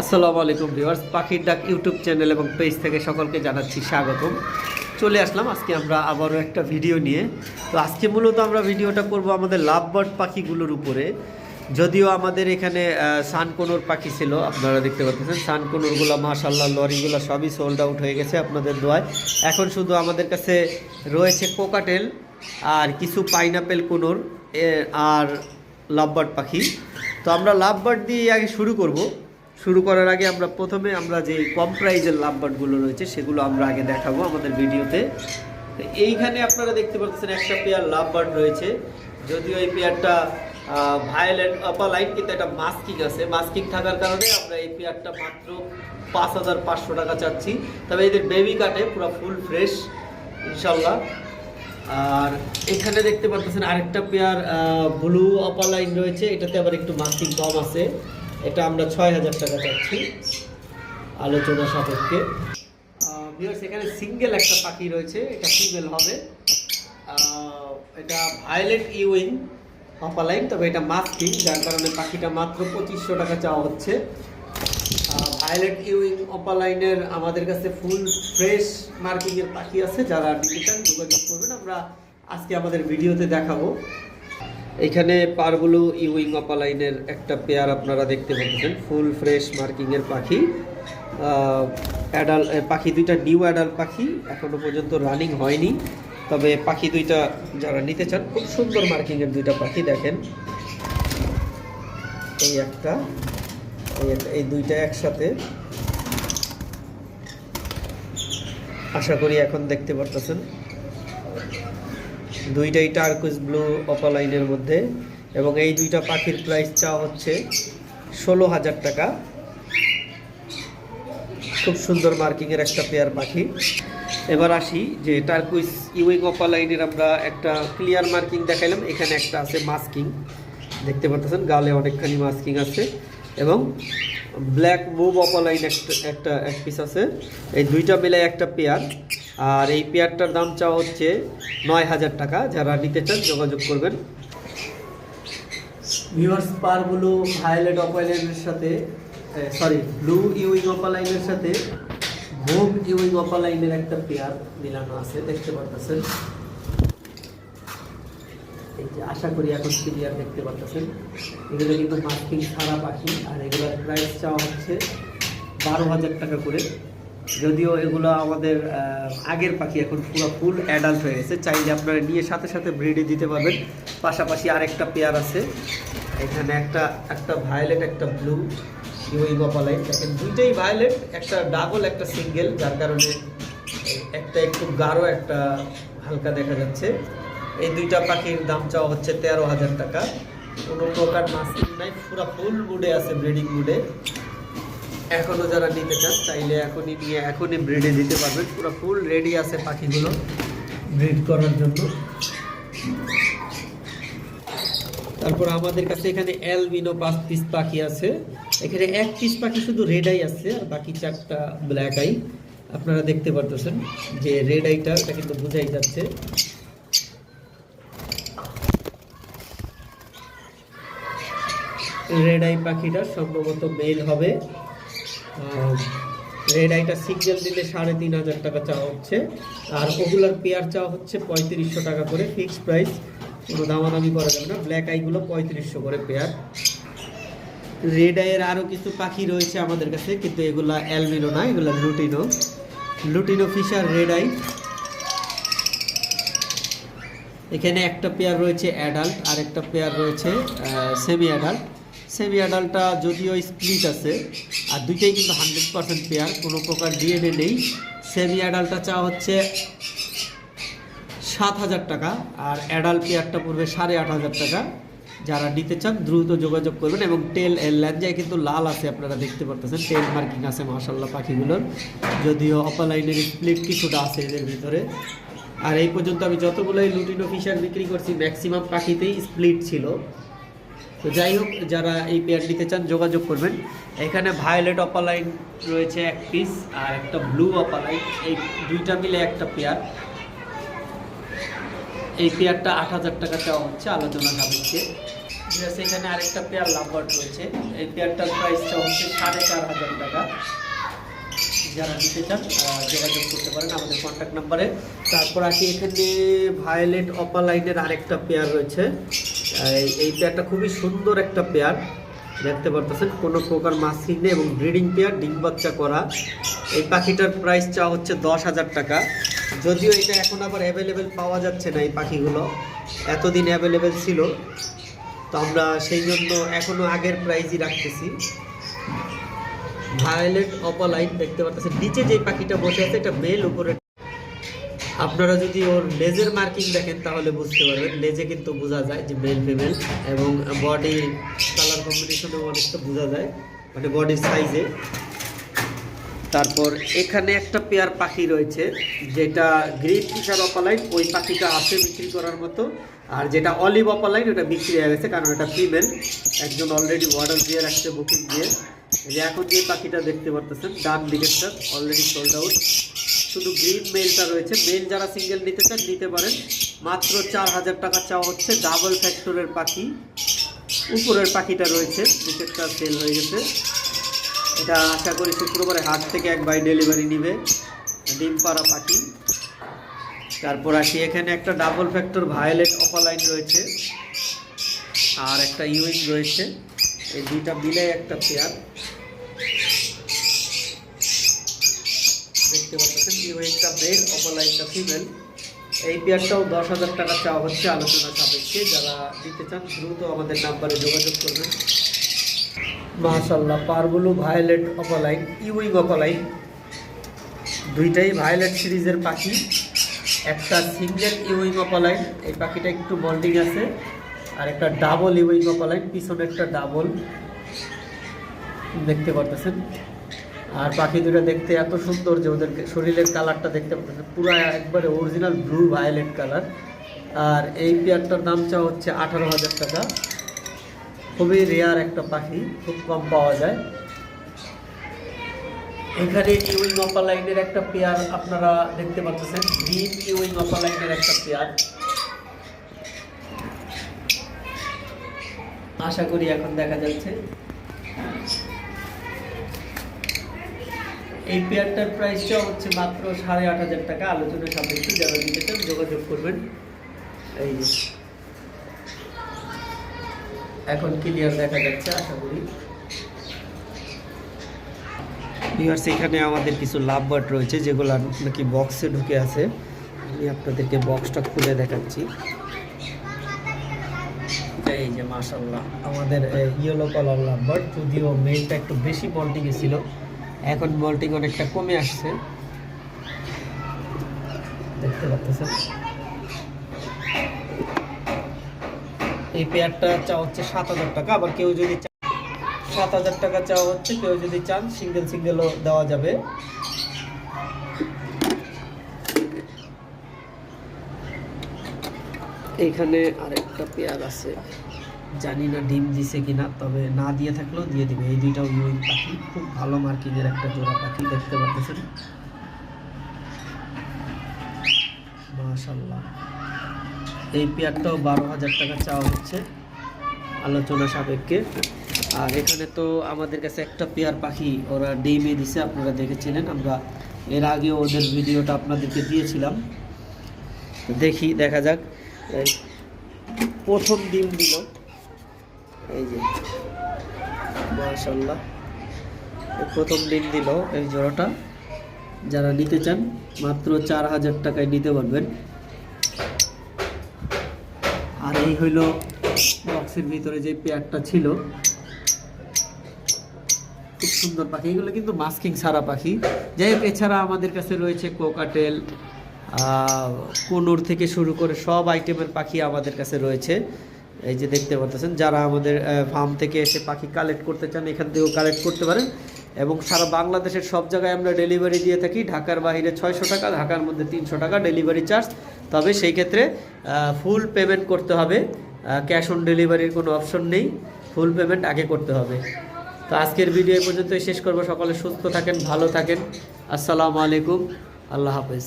আসসালামু আলাইকুম ভিউয়ার্স, পাখির ডাক ইউটিউব চ্যানেল এবং পেজ থেকে সকলকে জানাচ্ছি স্বাগতম। চলে আসলাম, আজকে আমরা আবারও একটা ভিডিও নিয়ে। তো আজকে মূলত আমরা ভিডিওটা করব আমাদের লাভবার্ড পাখিগুলোর উপরে। যদিও আমাদের এখানে সানকোনোর পাখি ছিল, আপনারা দেখতে পাচ্ছেন। সানকোনোরগুলো মাশাল্লাহ লরিগুলো সবই সোল্ড আউট হয়ে গেছে আপনাদের দোয়ায়। এখন শুধু আমাদের কাছে রয়েছে কোকাটেল আর কিছু পাইনাপেল কোনোর আর লাভবার্ড পাখি। তো আমরা লাভবার্ড দিয়ে আগে শুরু করব। শুরু করার আগে আমরা প্রথমে আমরা যে কম প্রাইজের লাভবার্ডগুলো রয়েছে, সেগুলো আমরা আগে দেখাবো আমাদের ভিডিওতে। এইখানে আপনারা দেখতে পাচ্ছেন একটা পেয়ার লাভবার্ড রয়েছে। যদিও এই পেয়ারটা ভায়োলেট অপালাইন কিন্তু একটা মাস্কিং আছে। মাস্কিং থাকার কারণে আমরা এই পেয়ারটা মাত্র পাঁচ হাজার পাঁচশো টাকা চাচ্ছি। তবে এদের বেবি কাটে পুরো ফুল ফ্রেশ ইনশাল্লাহ আর এখানে দেখতে পাচ্ছেন আরেকটা পেয়ার ব্লু অপালাইন রয়েছে। এটাতে আবার একটু মাস্কিং কম আছে। এটা আমরা ছয় হাজার টাকা চাচ্ছি। আলোচনা সাপেক্ষে। এখানে সিঙ্গেল একটা পাখি রয়েছে, এটা ফিমেল হবে। এটা ভায়োলেট ইউইং অপালাইন তবে এটা মাস্কিং যার কারণে পাখিটা মাত্র পঁচিশশো টাকা চাওয়া হচ্ছে। ভায়োলেট ইউইং অপালাইনের আমাদের কাছে ফুল ফ্রেশ মার্কিংয়ের পাখি আছে, যারা ডিজিটাল যোগাযোগ করবেন। আমরা আজকে আমাদের ভিডিওতে দেখাবো। এখানে পারগুলো ইউইং অপালাইনের একটা পেয়ার আপনারা দেখতে পাচ্ছেন। ফুল ফ্রেশ মার্কিংয়ের পাখি। অ্যাডাল পাখি দুইটা নিউ অ্যাডাল পাখি, এখনও পর্যন্ত রানিং হয়নি। তবে পাখি দুইটা যারা নিতে চান, খুব সুন্দর মার্কিংয়ের দুইটা পাখি দেখেন। এই একটা- এই দুইটা একসাথে। আশা করি এখন দেখতে পারতেছেন। দুইটাই টার্কুস ব্লু অপালাইনের মধ্যে এবং এই দুইটা পাখির প্রাইস চাওয়া হচ্ছে ষোলো হাজার টাকা। খুব সুন্দর মার্কিংয়ের একটা পেয়ার পাখি। এবার আসি যে টার্কুইস ইউইং অপালাইনের আমরা একটা ক্লিয়ার মার্কিং দেখাইলাম, এখানে একটা আছে মাস্কিং দেখতে পাচ্ছেন গালে অনেকখানি মাস্কিং আছে এবং ব্ল্যাক মুভ অপালাইন একটা একটা, এক পিস আছে। এই দুইটা মিলে একটা পেয়ার আর এই পেয়ারটার দাম চাওয়া হচ্ছে নয় হাজার টাকা। যারা নিতে চান যোগাযোগ করবেন। ভিউয়ার্স পারগুলো ভায়োলেট অপালাইনের সাথে সরি ব্লু ইউইং অপালাইনের সাথে মুভ ইউইং অপালাইনের একটা পেয়ার মিলানো আছে, দেখতে পারতেছেন। এই যে আশা করি এখন ক্লিয়ার দেখতে পাচ্ছেন এগুলো কিন্তু মার্কিং ছাড়া পাখি আর এগুলোর প্রাইস চাওয়া হচ্ছে বারো হাজার টাকা করে। যদিও এগুলো আমাদের আগের পাখি, এখন পুরো ফুল অ্যাডাল্ট হয়ে গেছে। চাইলে আপনারা নিয়ে সাথে সাথে ব্রিডে দিতে পারবেন। পাশাপাশি আরেকটা পেয়ার আছে। এখানে একটা একটা ভায়োলেট একটা ব্লু ইউই গপালাই দেখেন, দুইটাই ভায়োলেট একটা ডাবল একটা সিঙ্গেল যার কারণে একটা একটু গাঢ়, একটা হালকা দেখা যাচ্ছে। এই দুইটা পাখির দাম চাওয়া হচ্ছে তেরো হাজার টাকা। কোনো প্রকার মাস্কিং নাই, পুরো ফুল মুডে আছে ব্রিডিং মুডে এখনও যারা নিতে চান, চাইলে এখনই নিয়ে, এখনই ব্রিডে দিতে পারবেন। পুরো ফুল রেডি আছে পাখিগুলো। ব্রিড করার জন্য। তারপর আমাদের কাছে এখানে অ্যালবিনো পাঁচ পিস পাখি আছে। এখানে এক পিস পাখি শুধু রেড আই আছে, আর বাকি চারটা ব্ল্যাক আই আপনারা দেখতে পারতেছেন যে রেড আইটা এটা কিন্তু বোঝাই যাচ্ছে। রেড আই পাখিটা সম্ভবত মেল হবে। রেড আইটা সিঙ্গেল দিলে সাড়ে তিন হাজার টাকা চাওয়া হচ্ছে। আর ওগুলার পেয়ার চাওয়া হচ্ছে পঁয়ত্রিশশো টাকা করে ফিক্সড প্রাইস কোনো দামাদামি করা যাবে না। ব্ল্যাক আইগুলো পঁয়ত্রিশশো করে পেয়ার রেড আইয়ের আরও কিছু পাখি রয়েছে আমাদের কাছে, কিন্তু এগুলা অ্যালমিনো না, এগুলা lutino lutino Fischer red eye এখানে একটা পেয়ার রয়েছে অ্যাডাল্ট আর একটা পেয়ার রয়েছে সেমি অ্যাডাল্ট সেমি অ্যাডাল্টটা যদিও স্প্লিট আছে, আর দুইটাই কিন্তু হান্ড্রেড পার্সেন্ট পেয়ার কোনো প্রকার ডিএনএ নেই। সেমি অ্যাডাল্টটা চা হচ্ছে সাত হাজার টাকা, আর অ্যাডাল্ট পেয়ারটা পড়বে সাড়ে আট হাজার টাকা। যারা নিতে চান, দ্রুত যোগাযোগ করবেন, এবং টেল ল্যাঞ্জায় কিন্তু লাল আছে, আপনারা দেখতে পারতেছেন। টেল মার্কিং আছে মাশাল্লাহ পাখিগুলোর। যদিও অপালাইনের স্প্লিট কিছুটা আছে এদের ভিতরে। আর এই পর্যন্ত আমি যতগুলোই লুটিনো ফিশার বিক্রি করছি ম্যাক্সিমাম পাখিতেই স্প্লিট ছিল। তো যাই হোক, যারা এই পেয়ার নিতে চান, যোগাযোগ করবেন। এখানে ভায়োলেট অপালাইন রয়েছে এক পিস আর একটা ব্লু অপালাইন এই দুইটা মিলে একটা পেয়ার এই পেয়ারটা আট হাজার টাকা দেওয়া হচ্ছে আলোচনা সাপেক্ষে। এখানে আরেকটা পেয়ার লাভবার্ড রয়েছে। এই পেয়ারটার প্রাইসটা হচ্ছে সাড়ে চার হাজার টাকা। যারা নিতে চান যোগাযোগ করতে পারেন আমাদের কন্ট্যাক্ট নাম্বারে তারপর আসি এখানে ভায়োলেট অপালাইনের আরেকটা পেয়ার রয়েছে। এই- পেয়ারটা খুবই সুন্দর একটা পেয়ার। দেখতে পারতেছেন, কোনো প্রকার মাসিং নেই এবং ব্রিডিং পেয়ার, ডিম বাচ্চা করা। এই পাখিটার প্রাইস চা হচ্ছে দশ হাজার টাকা। যদিও এটা এখন আবার অ্যাভেলেবেল পাওয়া যাচ্ছে না এই পাখিগুলো। এতদিন অ্যাভেলেবেল ছিল। তো আমরা সেই জন্য এখনও আগের প্রাইজই রাখতেছি। ভায়োলেট অপালাইন দেখতে পাচ্ছেন নিচে যে পাখিটা বসে আছে, এটা মেল উপরে আপনারা যদি ওর লেজের মার্কিং দেখেন, তাহলে বুঝতে পারবেন। লেজে কিন্তু বোঝা যায় যে মেল ফিমেল এবং বডি কালার কম্বিনেশনেও অনেকটা বোঝা যায় মানে বডির সাইজে তারপর এখানে একটা পেয়ার পাখি রয়েছে, যেটা গ্রিন ফিশার অপালাইন ওই পাখিটা আছে বিক্রি করার মতো, আর যেটা অলিভ অপালাইন ওটা বিক্রি হয়ে গেছে, কারণ এটা ফিমেল একজন অলরেডি অর্ডার দিয়ে রাখছে বুকিং দিয়ে। এখন যে পাখিটা দেখতে পারতেছেন, ডান দিকেরটা অলরেডি সোল্ড আউট শুধু গ্রিন মেলটা রয়েছে। মেল যারা সিঙ্গেল নিতে চান, নিতে পারেন। মাত্র চার হাজার টাকা চাওয়া হচ্ছে। ডাবল ফ্যাক্টরের পাখি, উপরের পাখিটা রয়েছে। নিচেরটা সেল হয়ে গেছে। এটা আশা করি শুক্রবারে হাট থেকে এক বাই ডেলিভারি নিবে। ডিম পাড়া পাখি। তারপর আসি এখানে একটা ডাবল ফ্যাক্টর ভায়োলেট অপালাইন রয়েছে। আর একটা ইউইং রয়েছে। এই দুইটা মিলে একটা পেয়ার দেখতে পাচ্ছেন ইউইংটা মেল অপালাইনটা ফিমেল এই পেয়ারটাও দশ হাজার টাকা চাওয়া হচ্ছে আলোচনা সাপেক্ষে। যারা দিতে চান, দ্রুত আমাদের নাম্বারে যোগাযোগ করবেন। মাশাল্লাহ পারগুলো ভায়োলেট অপালাইন ইউইং অপালাইন দুইটাই ভায়োলেট সিরিজের পাখি। একটা সিঙ্গেল ইউইং অপালাইন এই পাখিটা একটু বল্ডিং আছে। আর একটা ডাবল ইউইং অপালাইন পিছনে একটা ডাবল দেখতে পারতেছেন? আর পাখি দুটো দেখতে এত সুন্দর যে ওদের শরীরের কালারটা দেখতে পাচ্ছেন পুরো একবারে অরিজিনাল ব্লু ভায়োলেট কালার আর এই পেয়ারটার দাম চা হচ্ছে আঠারো হাজার টাকা। খুবই রেয়ার একটা পাখি, খুব কম পাওয়া যায়। এখানে ইউইং অপালাইনের একটা পেয়ার আপনারা দেখতে পাচ্ছেন। গ্রিন ইউইং অপালাইনের একটা পেয়ার। আশা করি এখন দেখা যাচ্ছে। এই পেয়ারটার প্রাইসটা হচ্ছে মাত্র সাড়ে আট হাজার টাকা। আলোচনা সাপেক্ষে যারা নিতে চান যোগাযোগ করবেন। এই এখন ক্লিয়ার দেখা যাচ্ছে আশা করি। ভিউয়ার্স এখানে আমাদের কিছু লাভ বার্ড রয়েছে যেগুলো নাকি বক্সে ঢুকে আছে। আমি আপনাদেরকে বক্সটা খুলে দেখাচ্ছি। এই যে মাশাল্লাহ আমাদের ইয়েলো কালার লাভ বার্ড যদিও মেলটা একটু বেশি বল্টিংয়ে ছিল। এখন বল্টিং অনেকটা কমে আসছে। দেখতে এই পেয়ারটা চা হচ্ছে সাত হাজার টাকা, আবার কেউ যদি সাত হাজার টাকা চাওয়া হচ্ছে, কেউ যদি চান সিঙ্গেল সিঙ্গেলও দেওয়া যাবে। এইখানে আরেকটা পেয়ার আছে। জানি না ডিম দিছে কিনা, তবে না দিয়ে থাকলেও দিয়ে দিবে। এই দুইটাও ইউইং পাখি, খুব ভালো মার্কিংয়ের একটা জোড়া পাখি, দেখতে পাচ্ছেন মাশাল্লাহ এই পেয়ারটাও বারো হাজার টাকা চাওয়া হচ্ছে আলোচনা সাপেক্ষে। আর এখানে তো আমাদের কাছে একটা পেয়ার পাখি ওরা ডিমে দিছে, আপনারা দেখেছিলেন। আমরা এর আগে ওদের ভিডিওটা আপনাদেরকে দিয়েছিলাম। দেখি, দেখা যাক। প্রথম ডিম দিল। এই যে মাশাল্লাহ প্রথম ডিম দিল এই জোড়াটা। যারা নিতে চান, মাত্র চার হাজার টাকায় নিতে পারবেন। আর এই হইল বক্সের ভিতরে যে পেয়ারটা ছিল। খুব সুন্দর পাখি। এগুলো কিন্তু মাস্কিং সারা পাখি। যাই হোক, এছাড়া আমাদের কাছে রয়েছে কোকাটেল কোনুর থেকে শুরু করে সব আইটেমের পাখি আমাদের কাছে রয়েছে। এই যে দেখতে পাচ্ছেন, যারা আমাদের ফার্ম থেকে এসে পাখি কালেক্ট করতে চান, এখান থেকেও কালেক্ট করতে পারেন। এবং সারা বাংলাদেশের সব জায়গায় আমরা ডেলিভারি দিয়ে থাকি। ঢাকার বাইরে ছয়শো টাকা, ঢাকার মধ্যে তিনশো টাকা ডেলিভারি চার্জ তবে সেই ক্ষেত্রে ফুল পেমেন্ট করতে হবে। ক্যাশ অন ডেলিভারির কোনো অপশন নেই। ফুল পেমেন্ট আগে করতে হবে। তো আজকের ভিডিও পর্যন্তই শেষ করব। সকলে সুস্থ থাকেন, ভালো থাকেন। আসসালামু আলাইকুম। আল্লাহ হাফেজ।